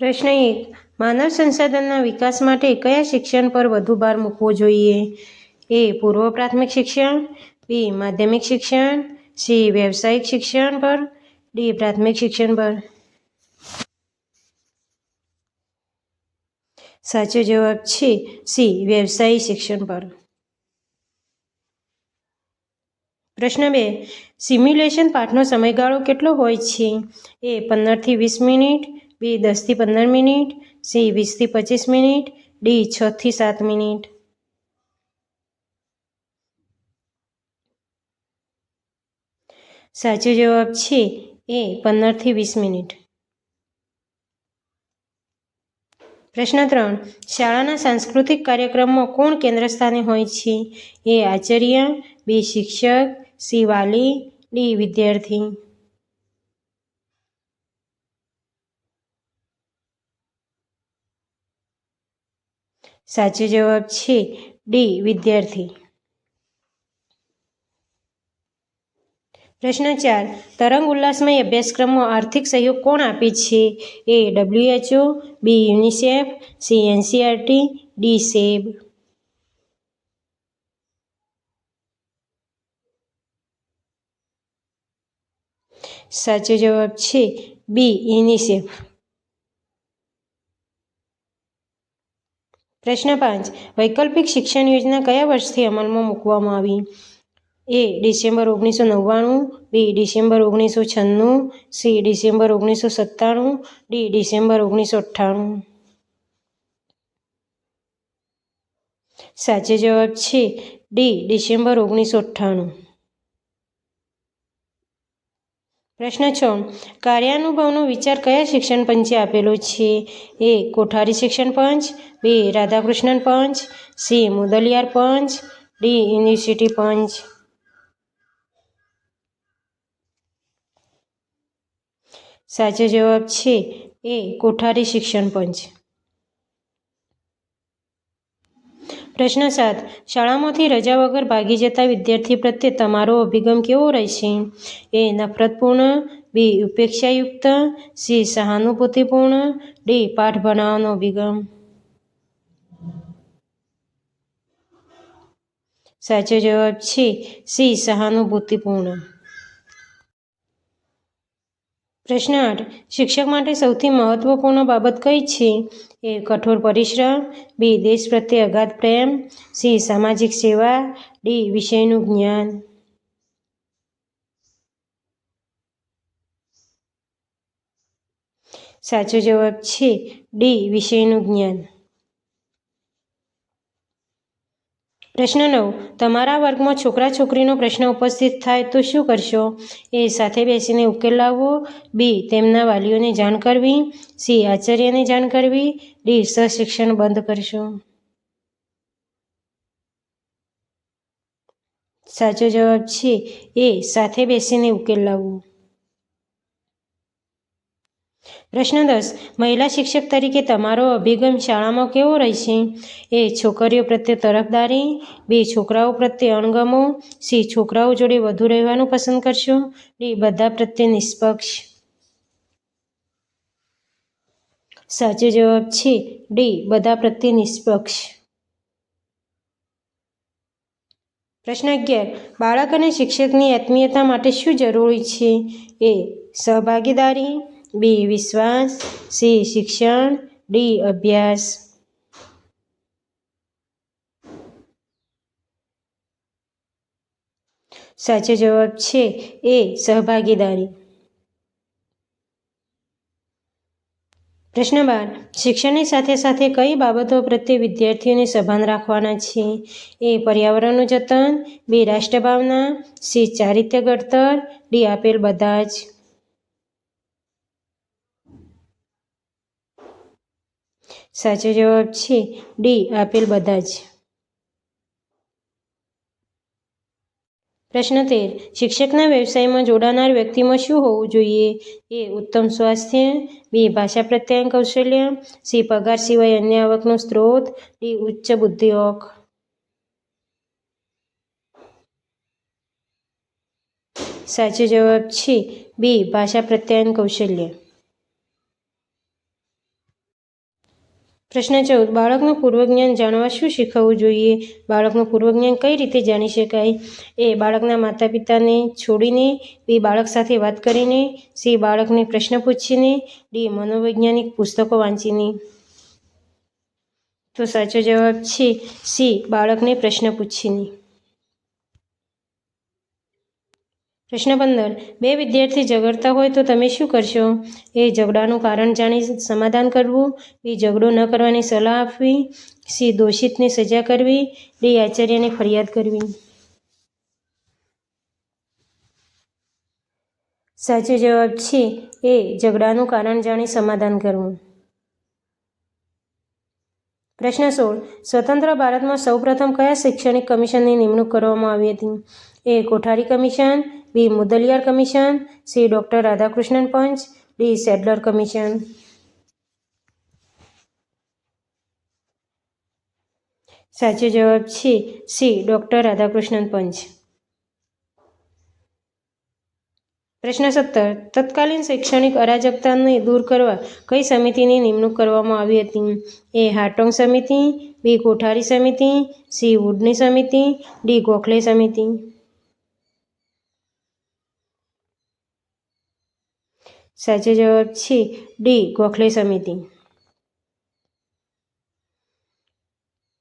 પ્રશ્ન એક, માનવ સંસાધનના વિકાસ માટે કયા શિક્ષણ પર વધુ ભાર મૂકવો જોઈએ? એ, પૂર્વ પ્રાથમિક શિક્ષણ, બી, માધ્યમિક શિક્ષણ, સી, વ્યવસાયિક શિક્ષણ પર, ડી, પ્રાથમિક શિક્ષણ પર. સાચો જવાબ છે સી, વ્યવસાયિક શિક્ષણ પર. પ્રશ્ન બે, સિમ્યુલેશન પાઠનો સમયગાળો કેટલો હોય છે? એ, પંદરથી વીસ મિનિટ બી દસથી પંદર મિનિટ, સી વીસથી પચીસ મિનિટ, ડી છથી સાત મિનિટ. સાચો જવાબ છે એ પંદરથી વીસ મિનિટ. પ્રશ્ન ત્રણ, શાળાના સાંસ્કૃતિક કાર્યક્રમમાં કોણ કેન્દ્ર સ્થાને હોય છે? એ આચાર્ય, બી શિક્ષક, સી વાલી, ડી વિદ્યાર્થી. સાચો જવાબ છે ડી, વિદ્યાર્થી. પ્રશ્ન ચાર, તરંગ ઉલ્લાસમય અભ્યાસક્રમમાં આર્થિક સહયોગ કોણ આપે છે? A WHO B, UNICEF, C NCERT D, સેબ. સાચો જવાબ છે બી, યુનિસેફ. પ્રશ્ન પાંચ. વૈકલ્પિક શિક્ષણ યોજના કયા વર્ષથી અમલમાં મૂકવામાં આવી? એ. ડિસેમ્બર ઓગણીસો નવ્વાણું. બી. ડિસેમ્બર ઓગણીસો છન્નું. સી. ડિસેમ્બર ઓગણીસો સત્તાણું. ડી. ડિસેમ્બર ઓગણીસો અઠ્ઠાણું. સાચો જવાબ છે. ડી. ડિસેમ્બર ઓગણીસો અઠ્ઠાણું. પ્રશ્ન છ. કાર્યાનુભવનો વિચાર કયા શિક્ષણ પંચે આપેલો છે? એ. કોઠારી શિક્ષણ પંચ. બે. રાધાકૃષ્ણન પંચ. સી. મુદલિયાર પંચ. ડી. યુનિવર્સિટી પંચ. સાચો જવાબ છે એ કોઠારી શિક્ષણ પંચ. પ્રશ્ન સાત. શાળામાંથી રજા વગર ભાગી જતા વિદ્યાર્થી પ્રત્યે તમારો અભિગમ કેવો રહેશે? એ નફરતપૂર્ણ, બી ઉપેક્ષાયુક્ત, સી સહાનુભૂતિપૂર્ણ, ડી પાઠ ભણાવવાનો અભિગમ. સાચો જવાબ છે સી સહાનુભૂતિપૂર્ણ. પ્રશ્ન આઠ. શિક્ષક માટે સૌથી મહત્વપૂર્ણ બાબત કઈ છે? એ. કઠોર પરિશ્રમ. બી. દેશ પ્રત્યે અગાધ પ્રેમ. સી. સામાજિક સેવા. ડી. વિષયનું જ્ઞાન. સાચો જવાબ છે. ડી. વિષયનું જ્ઞાન. પ્રશ્ન નવ. તમારા વર્ગમાં છોકરા છોકરીનો પ્રશ્ન ઉપસ્થિત થાય તો શું કરશો? એ સાથે બેસીને ઉકેલ લાવવો. બી. તેમના વાલીઓને જાણ કરવી. સી. આચાર્યને જાણ કરવી. ડી. સશિક્ષણ બંધ કરશો. સાચો જવાબ છે. એ. સાથે બેસીને ઉકેલ લાવવો. પ્રશ્ન દસ, મહિલા શિક્ષક તરીકે તમારો અભિગમ શાળામાં કેવો રહેશે? એ, છોકરીઓ પ્રત્યે તરફદારી, બી, છોકરાઓ પ્રત્યે અણગમો, સી, છોકરાઓ જોડે વધુ રહેવાનું પસંદ કરશો, ડી, બધા પ્રત્યે નિષ્પક્ષ. સાચો જવાબ છે, ડી, બધા પ્રત્યે નિષ્પક્ષ. પ્રશ્ન અગિયાર, બાળક અને શિક્ષકની આત્મીયતા માટે શું જરૂરી છે? એ, સહભાગીદારી બી વિશ્વાસ, સી શિક્ષણ, ડી અભ્યાસ. સાચો જવાબ છે એ સહભાગીદારી. પ્રશ્ન બાર, શિક્ષણની સાથે સાથે કઈ બાબતો પ્રત્યે વિદ્યાર્થીઓને સભાન રાખવાના છે? એ પર્યાવરણનું જતન, બી રાષ્ટ્રભાવના, સી ચારિત્ર્ય ઘડતર, ડી આપેલ બધા જ. સાચો જવાબ છે ડી, આપેલ બધા જ. પ્રશ્ન તેર, શિક્ષકના વ્યવસાયમાં જોડાનાર વ્યક્તિમાં શું હોવું જોઈએ? એ, ઉત્તમ સ્વાસ્થ્ય. બી, ભાષા પ્રત્યયન કૌશલ્ય. સી, પગાર સિવાય અન્ય આવકનો સ્ત્રોત. ડી, ઉચ્ચ બુદ્ધિઓક સાચો જવાબ છે બી, ભાષા પ્રત્યયન કૌશલ્ય. પ્રશ્ન ચૌદ બાળકનું પૂર્વજ્ઞાન જાણવા શું શીખવવું જોઈએ? બાળકનું પૂર્વજ્ઞાન કઈ રીતે જાણી શકાય? એ બાળકના માતા પિતાને છોડીને, બી બાળક સાથે વાત કરીને, સી બાળકને પ્રશ્ન પૂછીને, ડી મનોવૈજ્ઞાનિક પુસ્તકો વાંચીને. તો સાચો જવાબ છે, સી બાળકને પ્રશ્ન પૂછીને. પ્રશ્ન પંદર, બે વિદ્યાર્થી ઝઘડતા હોય તો તમે શું કરશો? એ ઝઘડાનું કારણ જાણી સમાધાન કરવું, બી ઝઘડો ન કરવાની સલાહ આપવી, સી દોષિતને સજા કરવી, ડી આચાર્યને ફરિયાદ કરવી. સાચો જવાબ છે એ ઝઘડાનું કારણ જાણી સમાધાન કરવું. પ્રશ્ન સોળ, સ્વતંત્ર ભારતમાં સૌપ્રથમ કયા શૈક્ષણિક કમિશનની નિમણૂક કરવામાં આવી હતી? A Kothari commission B Mudaliar commission, C doctor Radhakrishnan punch, D Sadler commission. સાચો જવાબ છે સી ડૉક્ટર રાધાકૃષ્ણન પંચ. પ્રશ્ન સત્તર, તત્કાલીન શૈક્ષણિક અરાજકતાને દૂર કરવા કઈ સમિતિની નિમણૂક કરવામાં આવી હતી? એ હાટોંગ સમિતિ, બી કોઠારી સમિતિ, સી વુડની સમિતિ, ડી ગોખલે સમિતિ. સાચો જવાબ છે ડી. ગોખલે સમિતિ.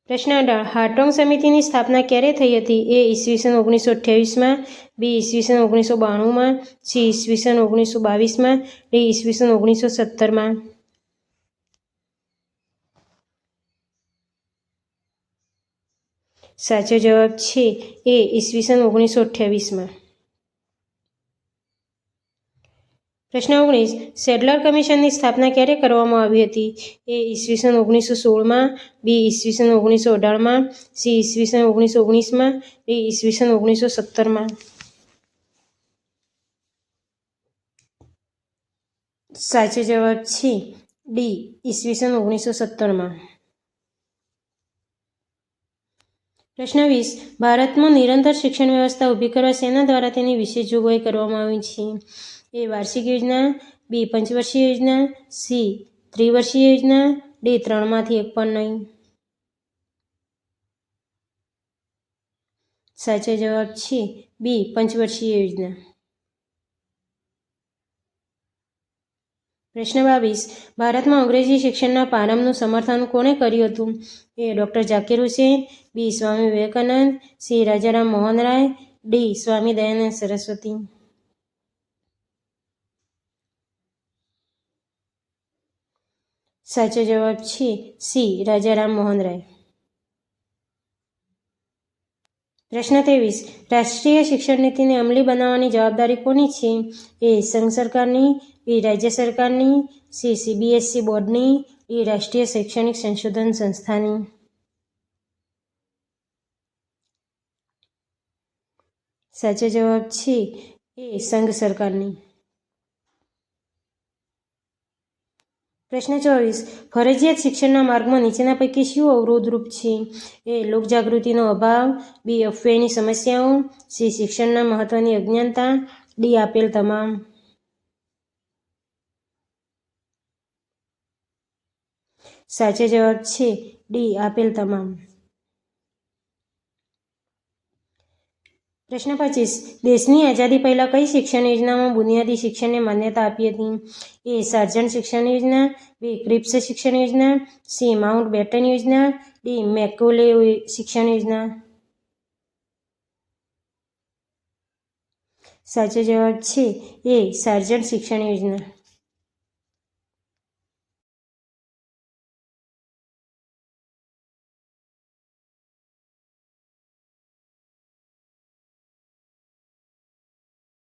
પ્રશ્ન અઢાર હાટોંગ સમિતિની સ્થાપના ક્યારે થઈ હતી? એ ઈસવીસન ઓગણીસો અઠ્યાવીસમાં, બી ઈસવીસન ઓગણીસો બાણુંમાં, સી ઈસવીસન ઓગણીસો બાવીસમાં, ડી ઈસવીસન ઓગણીસો સત્તરમાં. સાચો જવાબ છે એ ઈસવીસન ઓગણીસો અઠ્યાવીસમાં. પ્રશ્ન ઓગણીસ. સેડલર કમિશનની સ્થાપના ક્યારે કરવામાં આવી હતી? એ ઈસવીસન ઓગણીસો સોળમાં બી ઈસવીસન ઓગણીસો અઢારમાં સી ઈસવીસન ઓગણીસો ઓગણીસમાં ડી ઈસવીસન ઓગણીસો સત્તરમાં સાચો જવાબ છે ડી ઈસવીસન ઓગણીસો સત્તરમાં પ્રશ્ન વીસ. ભારતમાં નિરંતર શિક્ષણ વ્યવસ્થા ઊભી કરવા સેના દ્વારા તેની વિશેષ જોગવાઈ કરવામાં આવી છે. એ વાર્ષિક યોજના, બી પંચવર્ષીય યોજના, સી ત્રિવર્ષીય યોજના, ડી ત્રણમાંથી એક પણ નહીં સાચો જવાબ છે બી પંચવર્ષીય યોજના. પ્રશ્ન બાવીસ. ભારતમાં અંગ્રેજી શિક્ષણના પ્રારંભનું સમર્થન કોણે કર્યું હતું? A doctor Zakir Hussain, B Swami Vivekananda, C Rajaram Mohan Roy D Swami Dayanand Saraswati. સાચો જવાબ છે સી, રાજારામ મોહન રાય. પ્રશ્ન ત્રેવીસ, રાષ્ટ્રીય શિક્ષણ નીતિને અમલી બનાવવાની જવાબદારી કોની છે? એ, સંઘ સરકારની, બી, રાજ્ય સરકારની, સી સીબીએસસી બોર્ડની, ડી, રાષ્ટ્રીય શૈક્ષણિક સંશોધન સંસ્થાની. સાચો જવાબ છે એ, સંઘ સરકારની. પ્રશ્ન ચોવીસ. ફરજિયાત શિક્ષણના માર્ગમાં નીચેના પૈકી શું અવરોધરૂપ છે? એ, લોકજાગૃતિનો અભાવ. બી અફવેની સમસ્યાઓ. સી, શિક્ષણના મહત્વની અજ્ઞાનતા. ડી, આપેલ તમામ. સાચો જવાબ છે. ડી, આપેલ તમામ. પ્રશ્ન પચીસ. દેશની આઝાદી પહેલાં કઈ શિક્ષણ યોજનામાં બુનિયાદી શિક્ષણને માન્યતા આપી હતી? એ સર્જન શિક્ષણ યોજના, બી ક્રિપ્સ શિક્ષણ યોજના, સી માઉન્ટ બેટન યોજના, ડી મેકોલે શિક્ષણ યોજના. સાચો જવાબ છે એ સર્જન શિક્ષણ યોજના.